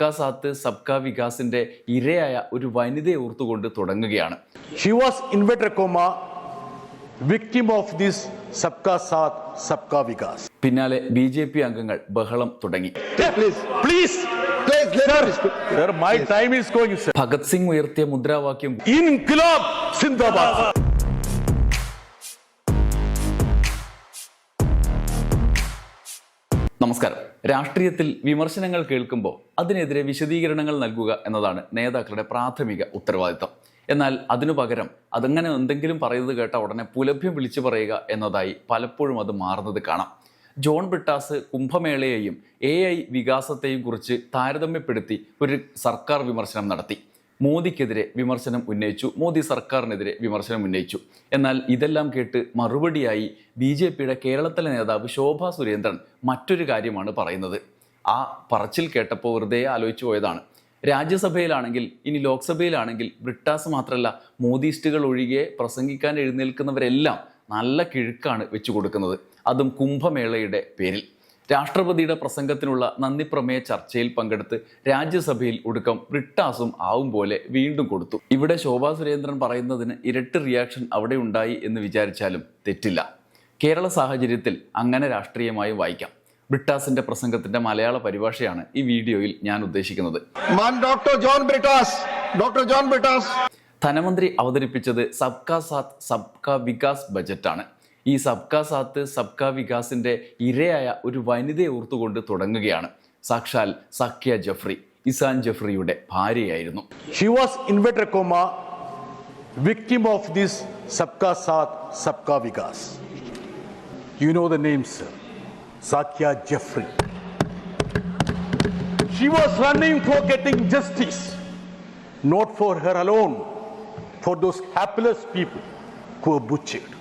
സബ്കാ സാത്ത് സബ്കാ വികാസിന്റെ ഇരയായ ഒരു വനിതയെ ഓർത്തുകൊണ്ട് തുടങ്ങുകയാണ്. She was ഇൻവെട്രകോമ victim of this Sabka Saath Sabka Vikas. പിന്നാലെ ബി ജെ പി അംഗങ്ങൾ ബഹളം തുടങ്ങി. ഭഗത് സിംഗ് ഉയർത്തിയ മുദ്രാവാക്യം ഇൻകിലാബ് സിന്ദാബാദ് നമസ്കാരം. രാഷ്ട്രീയത്തിൽ വിമർശനങ്ങൾ കേൾക്കുമ്പോൾ അതിനെതിരെ വിശദീകരണങ്ങൾ നൽകുക എന്നതാണ് നേതാക്കളുടെ പ്രാഥമിക ഉത്തരവാദിത്തം. എന്നാൽ അതിനു പകരം അതങ്ങനെ എന്തെങ്കിലും പറയുന്നത് കേട്ട ഉടനെ പുലഭ്യം വിളിച്ചു പറയുക എന്നതായി പലപ്പോഴും അത് മാറുന്നത് കാണാം. ജോൺ ബ്രിട്ടാസ് കുംഭമേളയെയും എ ഐ വികാസത്തെയും കുറിച്ച് താരതമ്യപ്പെടുത്തി ഒരു സർക്കാർ വിമർശനം നടത്തി. മോദിക്കെതിരെ വിമർശനം ഉന്നയിച്ചു മോദി സർക്കാരിനെതിരെ വിമർശനം ഉന്നയിച്ചു. എന്നാൽ ഇതെല്ലാം കേട്ട് മറുപടിയായി ബി ജെ പിയുടെ കേരളത്തിലെ നേതാവ് ശോഭാ സുരേന്ദ്രൻ മറ്റൊരു കാര്യമാണ് പറയുന്നത്. ആ പറച്ചിൽ കേട്ടപ്പോൾ വെറുതെ ആലോചിച്ചു പോയതാണ്. രാജ്യസഭയിലാണെങ്കിൽ ഇനി ലോക്സഭയിലാണെങ്കിൽ ബ്രിട്ടാസ് മാത്രമല്ല മോദിസ്റ്റുകൾ ഒഴികെ പ്രസംഗിക്കാൻ എഴുന്നേൽക്കുന്നവരെല്ലാം നല്ല കിഴുക്കാണ് വെച്ചു കൊടുക്കുന്നത് അതും കുംഭമേളയുടെ പേരിൽ. രാഷ്ട്രപതിയുടെ പ്രസംഗത്തിനുള്ള നന്ദി പ്രമേയ ചർച്ചയിൽ പങ്കെടുത്ത് രാജ്യസഭയിൽ ഒടുക്കം ബ്രിട്ടാസും ആവും പോലെ വീണ്ടും കൊടുത്തു. ഇവിടെ ശോഭാ സുരേന്ദ്രൻ പറയുന്നതിന് ഇരട്ടി റിയാക്ഷൻ അവിടെ ഉണ്ടായി എന്ന് വിചാരിച്ചാലും തെറ്റില്ല. കേരള സാഹചര്യത്തിൽ അങ്ങനെ രാഷ്ട്രീയമായി വായിക്കാം. ബ്രിട്ടാസിന്റെ പ്രസംഗത്തിന്റെ മലയാള പരിഭാഷയാണ് ഈ വീഡിയോയിൽ ഞാൻ ഉദ്ദേശിക്കുന്നത്. Dr. John Britas, Dr. John Britas, ധനമന്ത്രി അവതരിപ്പിച്ചത് സബ്കാ സാത്ത് സബ്കാ വികാസ് ബജറ്റാണ്. ഈ സബ്കാ സാത്ത് സബ്കാ വികാസിന്റെ ഇരയായ ഒരു വനിതയെ ഓർത്തുകൊണ്ട് തുടങ്ങുകയാണ്. സാക്ഷാൽ സഖ്യ ജഫ്രി ഇസാൻ ജഫ്രിയുടെ ഭാര്യയായിരുന്നു. He was ഇൻവെട്രകോമ victim of this Sabka Saath Sabka Vikas. You know the names Zakia Jafri. She was running for getting justice not for her alone for those hapless people who butchered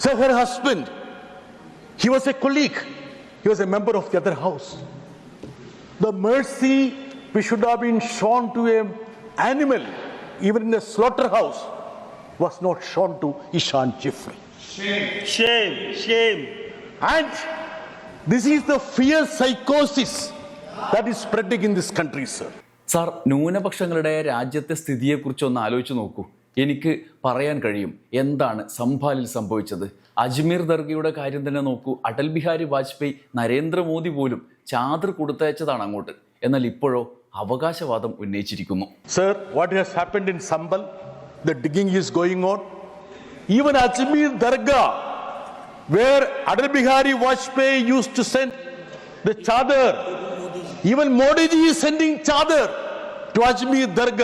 So her husband, he was a colleague, he was a member of the other house. The mercy which should have been shown to an animal, even in a slaughterhouse, was not shown to Ishan Jeffrey. Shame, shame. And this is the fear psychosis that is spreading in this country, sir. Sir ന്യൂനപക്ഷങ്ങളുടെ രാജ്യത്തെ സ്ഥിതിയെക്കുറിച്ച് ഒന്ന് ആലോചിച്ച് നോക്കൂ എനിക്ക് പറയാൻ കഴിയും എന്താണ് സംഭാലിൽ സംഭവിച്ചത്. അജ്മീർ ദർഗയുടെ കാര്യം തന്നെ നോക്കൂ. അടൽ ബിഹാരി വാജ്പേയി നരേന്ദ്രമോദി പോലും ചാതർ കൊടുത്തയച്ചതാണ് അങ്ങോട്ട്. എന്നാൽ ഇപ്പോഴോ അവകാശവാദം ഉന്നയിച്ചിരിക്കുന്നു. Sir what has happen in Sambhal the digging is going on even Ajmer Dargah where Atal Bihari Vajpayee use to send the chadar even Modiji sending chadar to Ajmer Dargah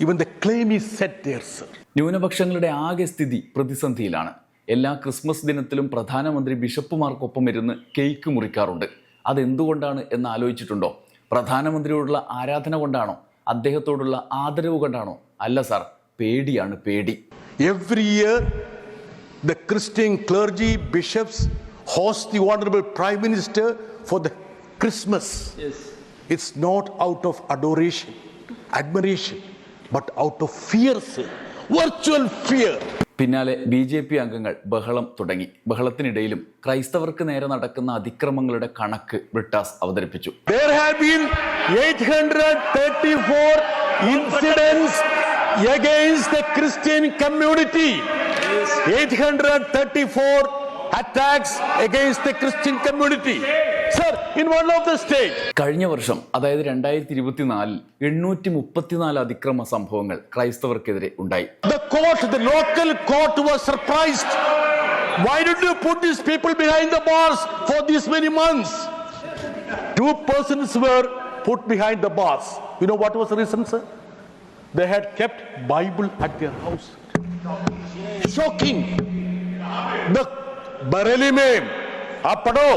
Ajmer Dargah. Even the claim is set there, sir. ന്യൂനപക്ഷങ്ങളുടെ ആകെ സ്ഥിതി പ്രതിസന്ധിയിലാണ്. എല്ലാ Christmas ദിനത്തിലും പ്രധാനമന്ത്രി ബിഷപ്പുമാർക്കൊപ്പം ഇരുന്ന് cake മുറിക്കാറുണ്ട്. അതെന്തുകൊണ്ടാണ് എന്ന് ആലോചിച്ചിട്ടുണ്ടോ? പ്രധാനമന്ത്രിയോടുള്ള ആരാധന കൊണ്ടാണോ? അദ്ദേഹത്തോടുള്ള ആദരവ് കൊണ്ടാണോ? അല്ല സാർ പേടിയാണ് പേടി. Every year the Christian clergy bishops host the honourable prime minister for the Christmas it's not out of adoration adoration, out of fear, sir. Virtual fear. പിന്നാലെ ബി ജെ പി അംഗങ്ങൾ ബഹളം തുടങ്ങി ബഹളത്തിനിടയിലും ക്രൈസ്തവർക്ക് നേരെ നടക്കുന്ന അതിക്രമങ്ങളുടെ കണക്ക് ബ്രിട്ടാസ് അവതരിപ്പിച്ചു There have been 834 incidents against the Christian community. 834 attacks against the Christian community. Sir, in one of the states, കഴിഞ്ഞ വർഷം അതായത് രണ്ടായിരത്തി ഇരുപത്തിനാലിൽ എണ്ണൂറ്റി മുപ്പത്തിനാല് അതിക്രമ സംഭവങ്ങൾ ക്രൈസ്തവർക്കെതിരെ ഉണ്ടായി the court, the local court was surprised. Why did you put these people behind the bars for these many months? Two persons were put behind the bars. You know what was the reason, sir? They had kept Bible at their house. Shocking. The Bareli mein, आप पढ़ो.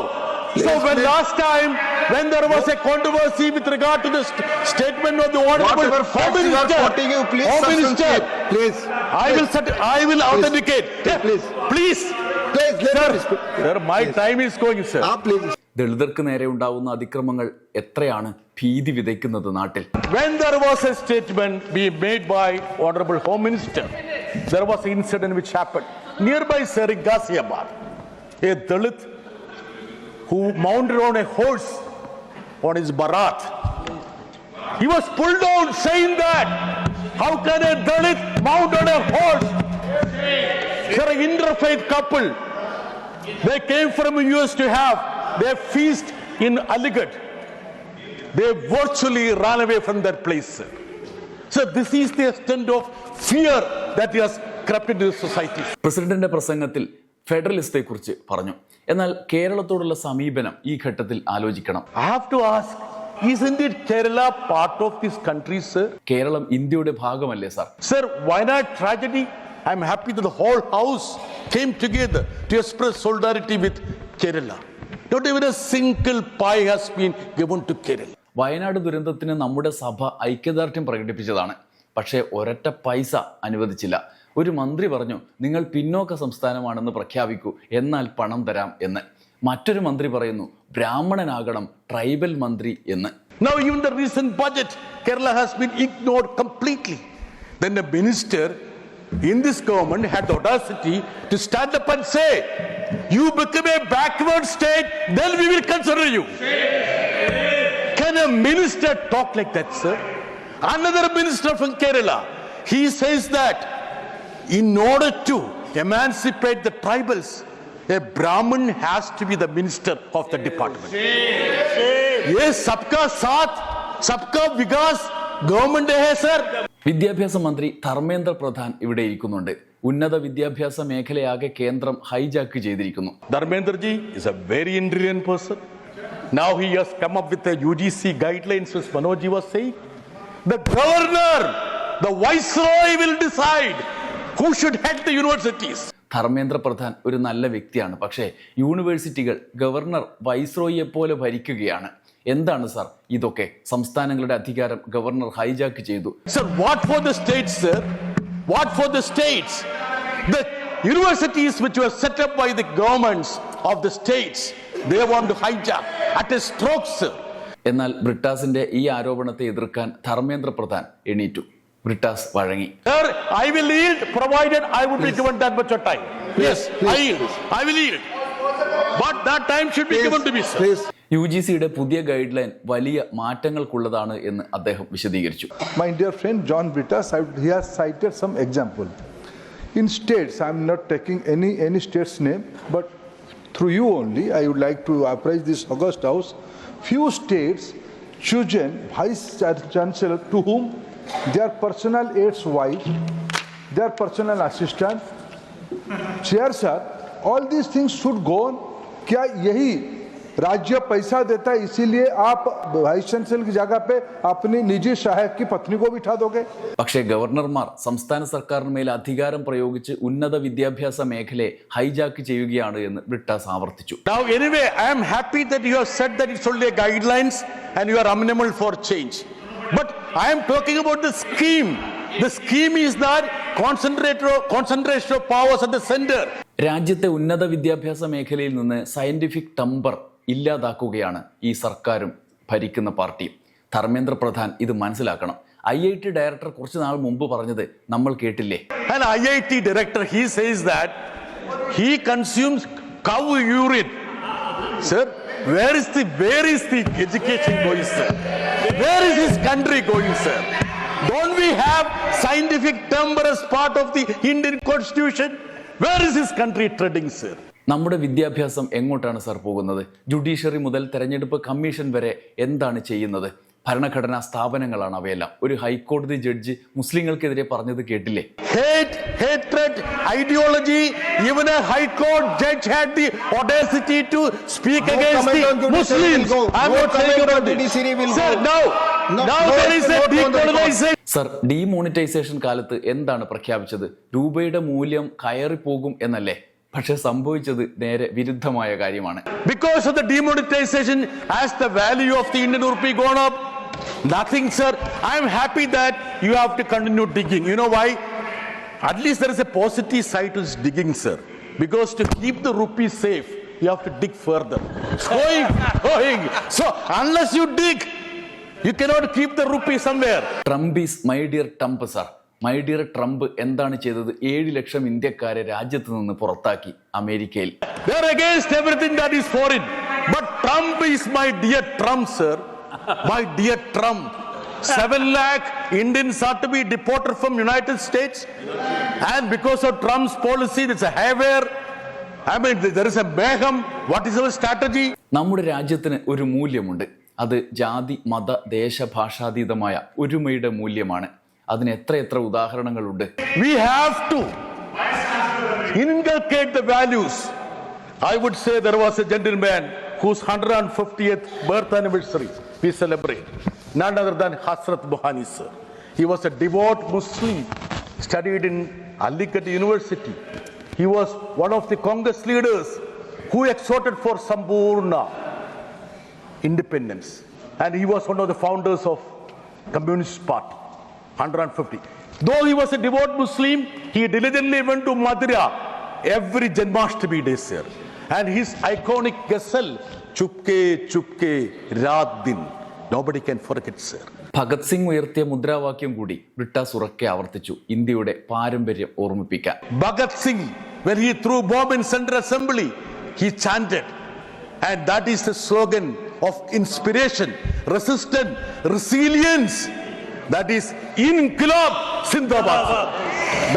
So when last time, when there was a controversy with regard to the st- statement of the honourable Home Minister, you please Home Minister. Please. I will set, I will authenticate. Please. Please. please let sir. Sir, my time is going, sir. Ah, please. ദളിതർക്ക് നേരെ ഉണ്ടാവുന്ന അതിക്രമങ്ങൾ എത്രയാണ് ഭീതി വിതയ്ക്കുന്നത് നാട്ടിൽ When there was a statement being made by Honorable Home Minister, there was an incident which happened nearby Sari Ghaziabad. A Dalit who mounted on a horse on his barat. He was pulled down saying that how can a Dalit mount on a horse? They're an interfaith couple. They came from US to have their feast in Aligarh. They virtually ran away from that place. sir. So this is the extent of fear that has crept into the society. പ്രസിഡന്റിന്റെ പ്രസംഗത്തിൽ ഫെഡറലിസത്തെക്കുറിച്ച് പറഞ്ഞു എന്നാൽ കേരളത്തോടുള്ള സമീപനം ഈ ഘട്ടത്തിൽ ആലോചിക്കണം I have to ask, isn't it Kerala part of this country, sir? Kerala ഇന്ത്യയുടെ ഭാഗമല്ലേ sir Sir, why not tragedy? I'm happy that the whole house came together to express solidarity with Kerala. Not even a single pie has been given to Kerala. Wayanad ദുരന്തത്തിന് നമ്മുടെ സഭ ഐക്യദാർഢ്യം പ്രകടിപ്പിച്ചതാണ് പക്ഷേ ഒരൊറ്റ പൈസ അനുവദിച്ചില്ല ഒരു മന്ത്രി പറഞ്ഞു നിങ്ങൾ പിന്നോക്ക സംസ്ഥാനമാണെന്ന് പ്രഖ്യാപിക്കൂ എന്നാൽ പണം തരാം എന്ന് മറ്റൊരു മന്ത്രി പറയുന്നു ബ്രാഹ്മണനാകണം ട്രൈബൽ മന്ത്രി എന്ന് Now, even the recent budget, Kerala has been ignored completely. Then the minister in this government had the audacity to stand up and say, You become a backward state, then we will consider you. Can a minister talk like that, sir? Another minister from Kerala, he says that in order to emancipate the tribals, a Brahmin has to be the minister of the department. ये सबका साथ सबका विकास government है sir വിദ്യാഭ്യാസ മന്ത്രി ധർമ്മേന്ദ്ര പ്രധാൻ ഇവിടെ ഇരിക്കുന്നുണ്ട് ഉന്നത വിദ്യാഭ്യാസ മേഖലയാകെ കേന്ദ്രം ഹൈജാക്ക് ചെയ്തിരിക്കുന്നു Dharmendra ji is a very intelligent person. Now he has come up with the UGC guidelines, as Manoj ji was saying. The governor, the viceroy will decide who should head the universities. Dharmendra Pradhan ഒരു നല്ല വ്യക്തിയാണ് പക്ഷേ യൂണിവേഴ്സിറ്റികൾ governor വൈസ്രോയിയെ പോലെ ഭരിക്കുകയാണ് എന്താണ് sir ഇതൊക്കെ സംസ്ഥാനങ്ങളുടെ അധികാരം governor hijack ചെയ്തു Sir, what for the states, sir? What for the states? The universities which were set up by the governments of the states, they want to hijack at a stroke, sir. എന്നാൽ ബ്രിട്ടാസിന്റെ ഈ ആരോപണത്തെ എതിർക്കാൻ ധർമ്മേന്ദ്ര പ്രധാൻ എണീറ്റു ബ്രിട്ടാസ് വഴങ്ങി Sir, I will yield provided I would be given that much of time. Yes, I yield. I will yield. But that time should be given to me, sir. Please, U G സിയുടെ പുതിയ guideline വലിയ മാറ്റങ്ങൾക്കുള്ളതാണ് എന്ന് അദ്ദേഹം വിശദീകരിച്ചു my dear friend John Britas, I, he has cited some example. In states, I'm not taking any any state's name, but through you only, I would like to apprise this August House. Few states chosen vice chancellor to whom their personal aide's wife, their personal assistant, chair sir, all these things should go on. क्या यही राज्य पैसा देता है इसीलिए आप vice chancellor की जगह पे अपनी निजी सहायक की पत्नी को बिठा दोगे പക്ഷേ ഗവർണർമാർ സംസ്ഥാന സർക്കാരിന് മേൽ അധികാരം പ്രയോഗിച്ച് ഉന്നത വിദ്യാഭ്യാസ മേഖലയെ ഹൈജാക്ക് ചെയ്യുകയാണ് എന്ന് ബ്രിട്ടാസ് ആവർത്തിച്ചു Now, anyway, I am happy that you have said that it's only a guidelines and you are amenable for change. But I am talking about the scheme. The scheme is that concentration of powers at the center. രാജ്യത്തെ ഉന്നത വിദ്യാഭ്യാസ മേഖലയിൽ നിന്ന് scientific ടമ്പർ ഇല്ലാതാക്കുകയാണ് ഈ സർക്കാരും ഭരിക്കുന്ന പാർട്ടിയും ധർമ്മേന്ദ്ര പ്രധാൻ ഇത് മനസ്സിലാക്കണം ഐ ഐ ടി ഡയറക്ടർ കുറച്ച് നാൾ മുമ്പ് പറഞ്ഞത് നമ്മൾ കേട്ടില്ലേ An IIT director, he says that he consumes cow urine. Sir, where is the where is the education going, sir? Where is his country going, sir? Don't we have scientific timber as part of the Indian constitution? Where is his country treading, sir? നമ്മുടെ വിദ്യാഭ്യാസം എങ്ങോട്ടാണ് sir പോകുന്നത് judiciary മുതൽ തെരഞ്ഞെടുപ്പ് commission വരെ എന്താണ് ചെയ്യുന്നത് ഭരണഘടനാ സ്ഥാപനങ്ങളാണ് അവയെല്ലാം ഒരു ഹൈക്കോടതി ജഡ്ജി മുസ്ലിങ്ങൾക്കെതിരെ പറഞ്ഞത് കേട്ടില്ലേ Hate, hatred, ideology. Even a high court judge had the audacity to speak No against the Muslims. I'm No not saying about it. will Sir, go. now, No- now no there is a decolonization. Sir demonetization കാലത്ത് എന്താണ് പ്രഖ്യാപിച്ചത് രൂപയുടെ മൂല്യം കയറിപ്പോകും എന്നല്ലേ പക്ഷെ സംഭവിച്ചത് നേരെ വിരുദ്ധമായ കാര്യമാണ് Because of the demonetization, the the value of the Indian rupee gone up? Nothing, sir. Am happy that you have to continue digging. You know why? At least there is a positive side to this digging, sir. Because to keep the rupee safe, you have to dig further. going, going. So unless you dig, you cannot keep the rupee somewhere. Trump is my dear Trump, sir. My dear Trump എന്താണ് ചെയ്തത് ഏഴ് ലക്ഷം ഇന്ത്യക്കാരെ രാജ്യത്ത് നിന്ന് പുറത്താക്കി അമേരിക്കയിൽ Trump is my dear Trump sir my dear Trump 7 lakh Indians are to be deported from United States. And because of Trump's policy, it's a haywire. I mean, there is a mayhem. What is our strategy? നമ്മുടെ രാജ്യത്തിന് ഒരു മൂല്യമുണ്ട് അത് ജാതി മത ദേശഭാഷാതീതമായ ഒരുമയുടെ മൂല്യമാണ് അതിന് എത്ര എത്ര ഉദാഹരണങ്ങളുണ്ട് we have to inculcate the values I would say there was a gentleman whose hundred and fiftieth birth anniversary we celebrate none other than Hasrat Buhani, sir. He was a devout Muslim, studied in Aligarh University. He was one of the Congress leaders who exhorted for Samburna independence. And he was one of the founders of Communist Party, 150. Though he was a devout Muslim, he diligently went to Madhura every Janmashtami day, sir. And his iconic ghazal, Chupke, Chupke, Raat. Nobody can forget, sir. Bhagat Singh ഉയർത്തിയ മുദ്രാവാക്യം കൂടി ബ്രിട്ടാസ് ഉറക്കെ ആവർത്തിച്ചു ഇന്ത്യയുടെ പാരമ്പര്യം ഓർമ്മിപ്പിക്കാൻ Bhagat Singh, when he threw bomb in Central Assembly, he chanted. And that is the slogan of inspiration, resistance, resilience. That is Inqilab sindabad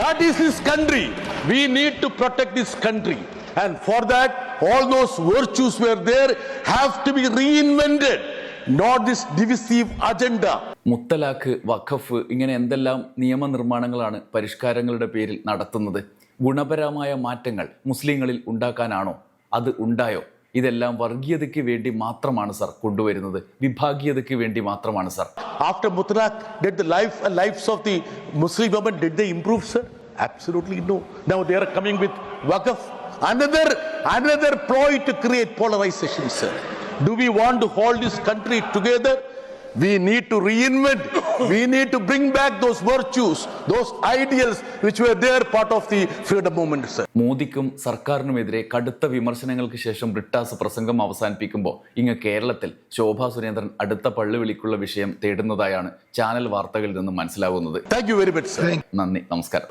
That is his country. We need to protect this country. And for that, all those virtues were there have to be reinvented. Not this divisive agenda. മുത്തലാഖ് വഖഫ് ഇങ്ങനെ എന്തെല്ലാം നിയമനിർമ്മാണങ്ങളാണ് പരിഷ്കാരങ്ങളുടെ പേരിൽ നടത്തുന്നത് ഗുണപരമായ മാറ്റങ്ങൾ മുസ്ലിങ്ങളിൽ ഉണ്ടാക്കാനാണോ അത് ഉണ്ടായോ ഇതെല്ലാം വർഗീയതയ്ക്ക് വേണ്ടി മാത്രമാണ് സർ കൊണ്ടുവരുന്നത് വിഭാഗീയതയ്ക്ക് വേണ്ടി മാത്രമാണ് sir did the life and lives of the Muslim women, did they improve, sir? Absolutely no. Now they are coming with Waqf, another, another ploy to create polarization, sir. Do we want to hold this country together? We need to reinvent. We need to bring back those virtues, those ideals which were there part of the freedom movement, sir. മോദിക്കും സർക്കാരിനുമെതിരെ കടുത്ത വിമർശനങ്ങൾക്ക് ശേഷം ബ്രിട്ടാസ് പ്രസംഗം അവസാനിപ്പിക്കുമ്പോൾ ഇങ്ങ് കേരളത്തിൽ ശോഭാ സുരേന്ദ്രൻ അടുത്ത പള്ളിവിളിക്കുള്ള വിഷയം തേടുന്നതായാണ് ചാനൽ വാർത്തകളിൽ നിന്നും Thank you very much, sir. നന്ദി നമസ്കാരം